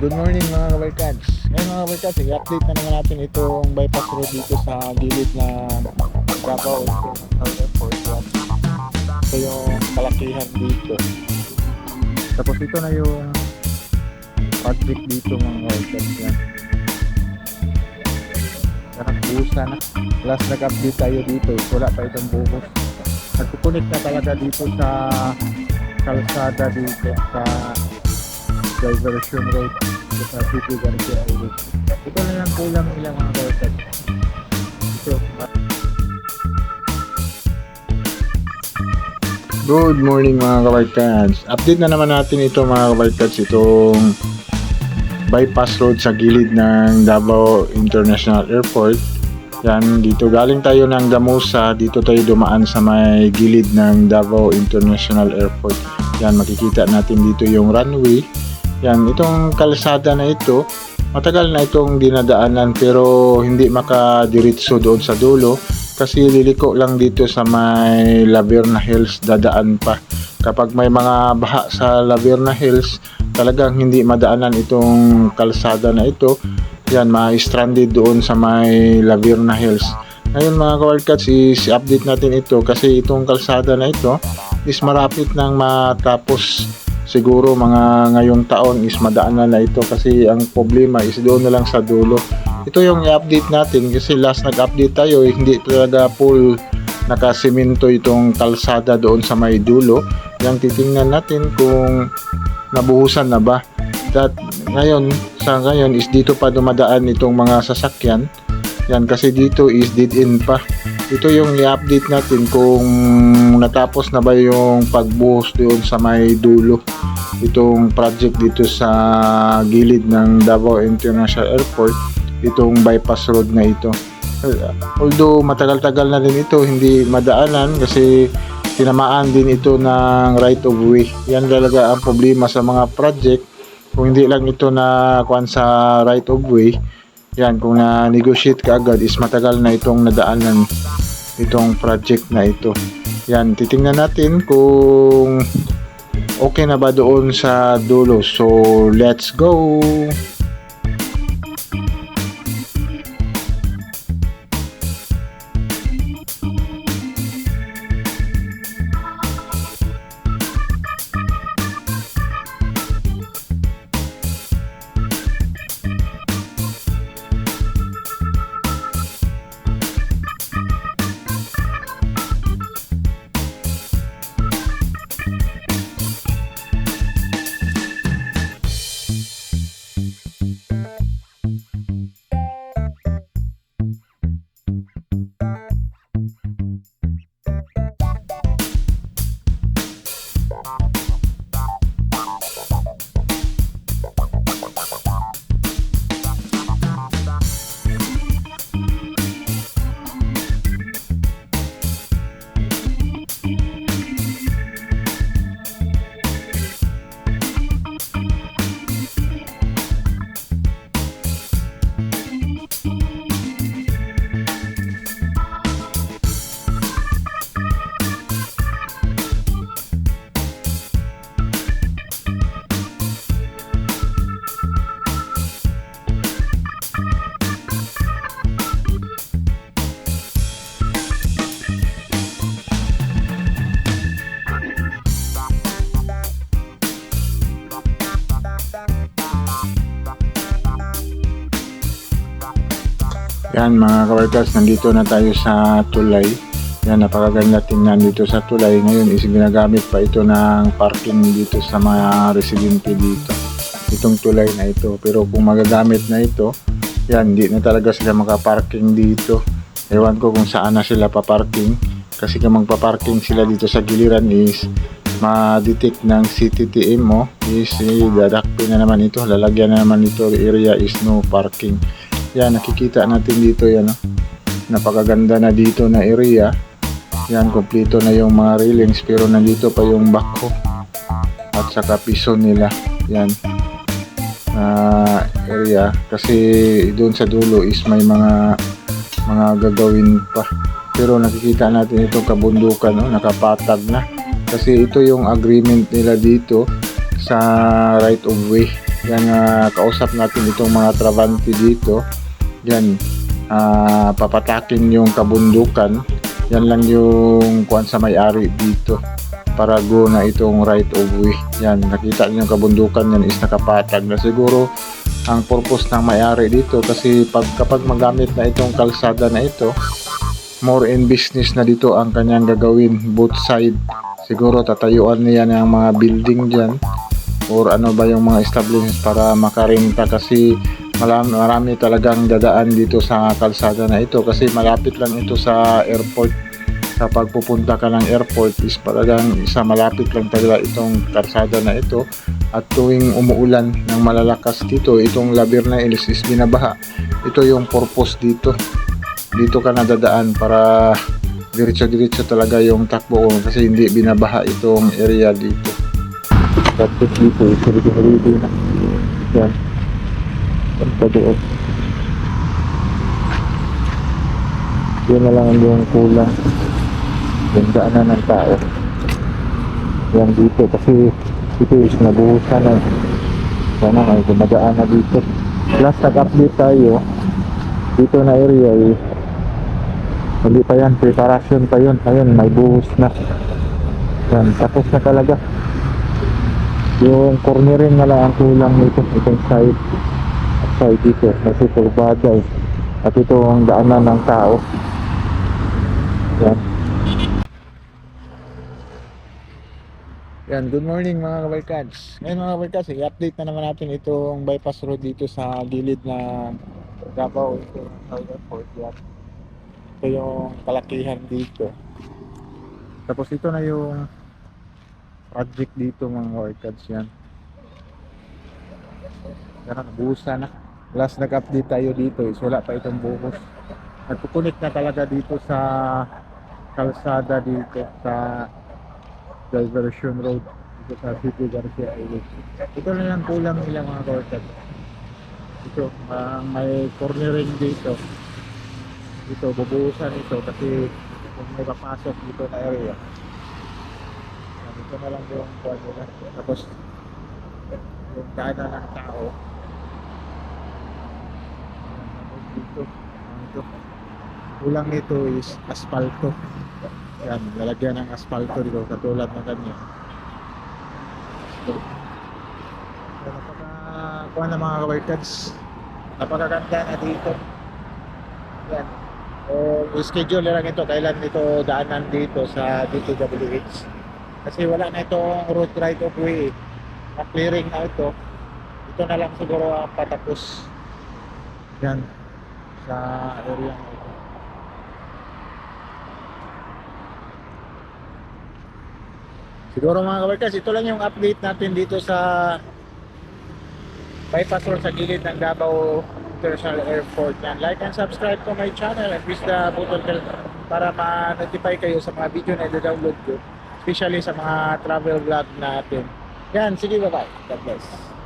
good morning mga kabarkads. Ngayon mga kabarkads, i-update na naman natin itong bypass road dito sa gilid na Davao Airport. Ito yung kalakihan dito. Tapos ito na yung project dito mga kabarkads. Yan. Nakakbusa na. Last nag-update tayo dito, wala pa itong buhos. Nagkukunik na talaga dito sa kalsada dito sa diversion road sa City Garcia Highway. Ito na lang kulang ilang mga kawasan. Ito. Good morning mga kabarkads. Update na naman natin ito mga kabarkads. Itong bypass road sa gilid ng Davao International Airport. Yan, dito galing tayo ng Damusa, dito tayo dumaan sa may gilid ng Davao International Airport. Yan, makikita natin dito yung runway. Yan, itong kalsada na ito, matagal na itong dinadaanan pero hindi makadiritso doon sa dulo kasi liliko lang dito sa may Laverna Hills dadaan pa. Kapag may mga baha sa Laverna Hills, talagang hindi madaanan itong kalsada na ito. Yan, ma-stranded doon sa may Laverna Hills. Ngayon mga kawarkats, is-update natin ito kasi itong kalsada na ito is marapit nang matapos siguro mga ngayong taon is madaanan na ito kasi ang problema is doon na lang sa dulo. Ito yung i-update natin kasi last nag-update tayo eh, hindi talaga full nakasimento itong kalsada doon sa may dulo. Yang titingnan natin kung nabuhusan na ba. That ngayon sa ngayon is dito pa dumadaan itong mga sasakyan. Yan kasi dito is dead end pa. Ito yung i-update natin kung natapos na ba yung pagbuhos doon sa may dulo. Itong project dito sa gilid ng Davao International Airport, itong bypass road na ito. Although matagal-tagal na din ito, hindi madaanan kasi tinamaan din ito ng right of way. Yan talaga ang problema sa mga project. Kung hindi lang ito na kuan sa right of way, yan kung na-negotiate ka agad is matagal na itong nadaanan itong project na ito. Yan, titingnan natin kung okay na ba doon sa dulo. So, let's go! Yan mga kabarkas, nandito na tayo sa tulay. Yan, napakaganda tingnan dito sa tulay. Ngayon is ginagamit pa ito ng parking dito sa mga residente dito. Itong tulay na ito. Pero kung magagamit na ito, yan, hindi na talaga sila makaparking dito. Ewan ko kung saan na sila paparking. Kasi kung magpaparking sila dito sa giliran is ma-detect ng CTTM mo is eh, dadakpin na naman ito. Lalagyan na naman ito area is no parking. Yan, nakikita natin dito yan. No? Napakaganda na dito na area. Yan, kompleto na yung mga railings pero nandito pa yung bako at saka piso nila. Yan na area kasi doon sa dulo is may mga mga gagawin pa pero nakikita natin itong kabundukan no? nakapatag na kasi ito yung agreement nila dito sa right of way Yan, ah, kausap natin itong mga Travante dito. Yan, ah, papatakin yung kabundukan. Yan lang yung kuan sa may-ari dito para go na itong right of way. Yan, nakita niyo yung kabundukan yan is nakapatag na siguro ang purpose ng may-ari dito kasi pag, kapag magamit na itong kalsada na ito, more in business na dito ang kanyang gagawin both side. Siguro tatayuan niya ng mga building dyan or ano ba yung mga establishments para makarenta kasi marami, marami talagang dadaan dito sa kalsada na ito kasi malapit lang ito sa airport. Kapag pupunta ka ng airport is talagang isa malapit lang talaga itong kalsada na ito. At tuwing umuulan ng malalakas dito itong labir na ilis is binabaha. Ito yung purpose dito. Dito ka nadadaan para diretso-diretso talaga yung takbo kasi hindi binabaha itong area dito. Tapos dito. Is ready na yan punta doon yun na lang yung kulang. Yung daanan ng tao. Yan dito kasi ito is nabuhusan na sana may dumadaan na dito. Plus nag-update tayo. Dito na area eh. Hindi pa yan preparation pa yun. Ayun may buhos na. Yan tapos na talaga. Yung cornering na lang ang kulang nito itong side side dito kasi turbada eh at ito ang daanan ng tao yan Yan, good morning mga kabarkads. Ngayon mga kabarkads, i-update na naman natin itong bypass road dito sa gilid ng Davao International Airport. Yan. Ito yung kalakihan dito. Tapos ito na yung project dito mga kabarkads yan. Yan, nabuhusan na. Last nag-update tayo dito is wala pa itong buhos. Nagpukunik na talaga dito sa kalsada dito sa Diversion Road dito sa City Garcia Highway. Ito na lang kulang nila mga kawartad. Ito, ah, may cornering dito. Ito, bubuhusan ito kasi kung may papasok dito na area. Yan, Ito na lang yung kuwan nila. Tapos, yung daanan ng tao. Yan, tapos dito. Ah, Ito. Kulang nito is asfalto. Yan, lalagyan ng asfalto dito katulad ng kanya. So, napaka na mga kabarkads. Napakaganda na dito. Yan. O schedule lang ito kailan ito daanan dito sa DTWH. Kasi wala na itong road right of way. Na clearing na ito. Ito na lang siguro ang patapos. Yan. Sa area na ito. Siguro mga kabarkas, ito lang yung update natin dito sa bypass road sa gilid ng Davao International Airport. Yan. Like and subscribe to my channel and press the button bell para ma-notify kayo sa mga video na i-download ko. Especially sa mga travel vlog natin. Yan, sige bye-bye. God bless.